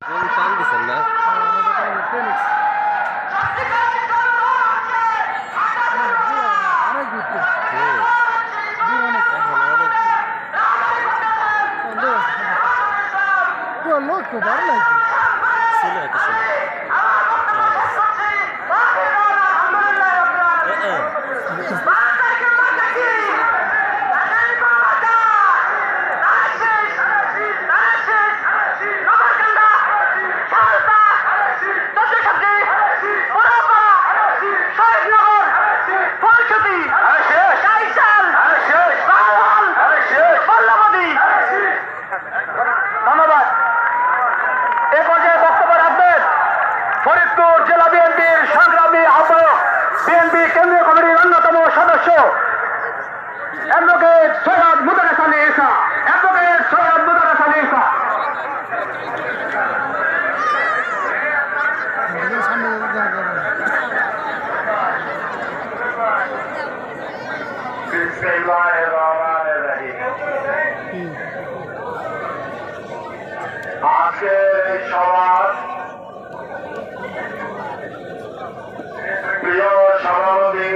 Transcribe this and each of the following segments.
Bunun hangisin lan? Phoenix. Ana gitti. Loco, dá like. Select, select. ধন্যবাদ। এ পর্যায়ে বক্তব্য রাখবেন ফরিদপুর জেলা বিএনপির সংগ্রামী আহ্বায়ক বিএনপি কেন্দ্রীয় কমিটির অন্যতম সদস্য। অ্যাডভোকেট সৈয়দ মুদারেস আলী ইসা অ্যাডভোকেট সৈয়দ মুদারেস আলী ইসা সামনে আজকের এই সমাজ প্রিয় সভাপতি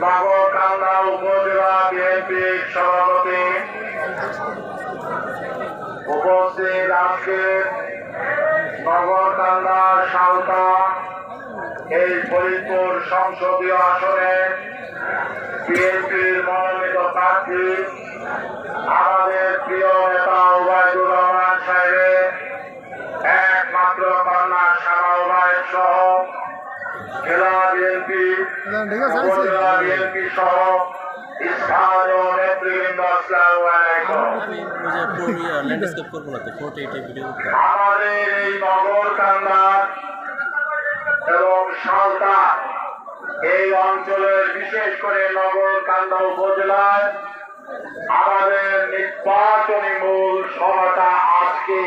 নগরকান্দা উপজেলা বিএনপির সভাপতি উপস্থিত আজকে নগরকান্দা সালতা এই ফরিদপুর সংসদীয় আসনে বিএনপির মনোনীত প্রার্থী আমাদের প্রিয় নেতা ওবায়দুর রহমান সাহেবের একমাত্র কন্যা সারা ওবায়দ সহ জেলা বিএনপি, উপজেলা বিএনপি সহ আমাদের এই নগর কান্দা এবং সালতা এই অঞ্চলের বিশেষ করে নগর কান্দা উপজেলায় আমাদের নির্বাচনী মূল সভাটা আজকে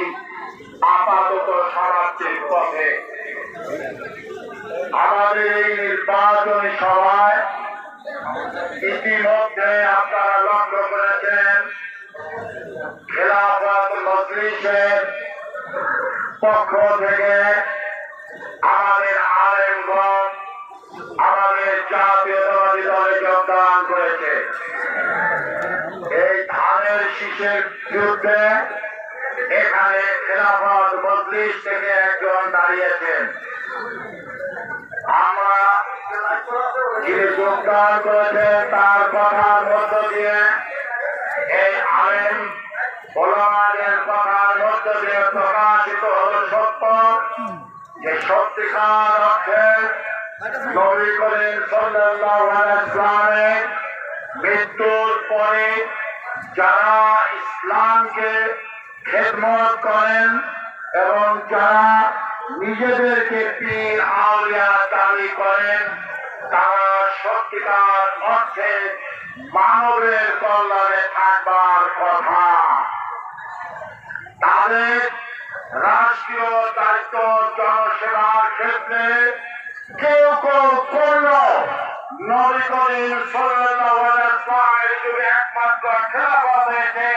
আপাতত সমাপ্তির পথে। আমাদের এই নির্বাচনী সভায় ইতিমধ্যে আপনারা লক্ষ্য করেছেন, খেলাফত মজলিসের পক্ষ থেকে আমাদের আলেমগণ আমাদের জাতীয়তাবাদী দলে যোগদান করেছে। এই ধানের শীষের বিরুদ্ধে এখানে খেলাফত মজলিস থেকে একজন দাঁড়িয়েছেন। আমরা যিনি যোগদান করেছেন, তার কথার মধ্য দিয়ে এই আলেম ওলামাদের যে সত্যিকার অর্থে নবী আলাইহি ইসলামের মৃত্যুর পরে যারা ইসলামকে খেদমত করেন এবং যারা নিজেদেরকে পীর আউলিয়া দাবি করেন, তারা সত্যিকার অর্থে মানবের কল্যাণে থাকবার কথা। তাদের রাষ্ট্রীয় দায়িত্ব জনসেবার ক্ষেত্রে কেউ কেউ করল নবী করিম সাল্লাল্লাহু আলাইহি ওয়াসাল্লামের যুগে একমাত্র খেলাফত হয়েছে